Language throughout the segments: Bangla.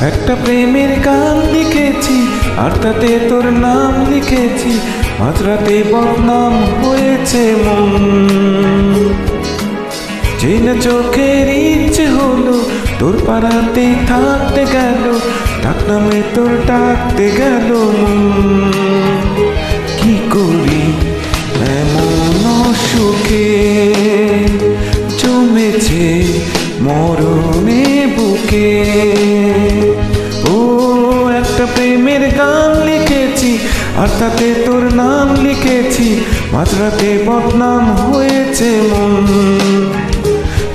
একটা প্রেমের গান লিখেছি, আর তাতে তোর নাম লিখেছি। মাত্রাতে বদনাম হয়েছে মন। যে না চোখের ইচ্ছে হলো, তোর পাড়াতে থাকতে গেল, ডাক নামে তোর ডাকতে গেল কি করি, এমন সুখে জমেছে মরণে বুকে। একটা প্রেমের গান লিখেছি আর তাতে তোর নাম লিখেছি, মাত্রাতে বদনাম হয়েছে মন।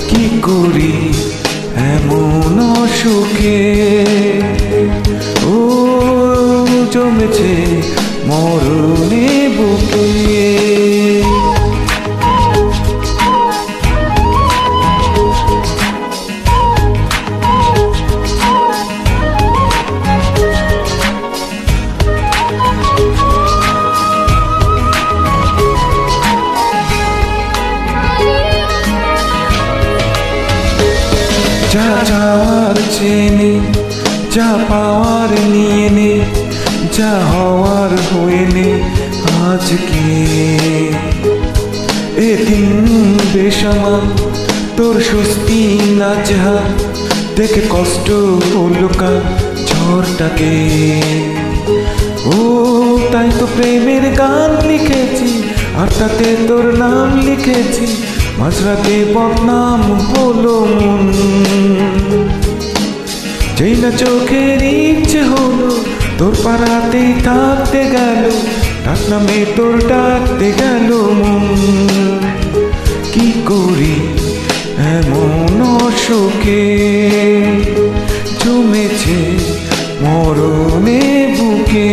কি করি এমন অসুখে? ও, জমেছে মরণে বুকে। যাওয়ার চেনে, যা পাওয়ার নিয়ে নে, যা হওয়ার হয়ে নে আজকে। এদিন বেসামাল তোর স্বস্তি না যাহা দেখে কষ্ট হলো কা ঝড়টাকে। ও, তাই তো প্রেমের গান লিখেছি, আর তাতে তোর নাম লিখেছি, মাঝরাতে বদনাম হলো মন। যেই না চোখের ইচ্ছে হলো, তোর পাড়াতেই থাকতে গেল, তার নামে তোর ডাকতে গেল মন। কি করি এমন অসুখে? জমেছে মরণে বুকে।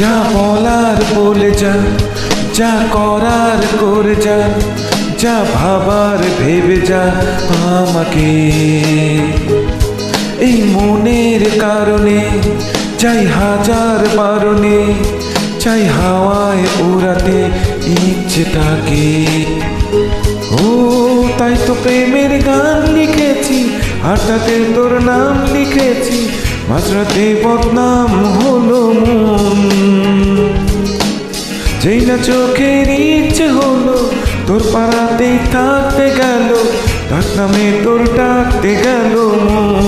যা বলার বলে যা যা করার করে যা যা ভাবার ভেবে যা আমাকে। এই মনের কারণে চাই হাজার বারণে, চাই হাওয়ায় উড়াতে ইচ্ছেটাকে। ও, তাই তো প্রেমের গান লিখেছি আর তোর নাম লিখেছি মাঝরাতে বদনাম হলো মন। যেই না চোখের ইচ্ছে হলো, তোর পাড়াতেই থাকতে গেল তার নামে তোর ডাকতে গেল মন।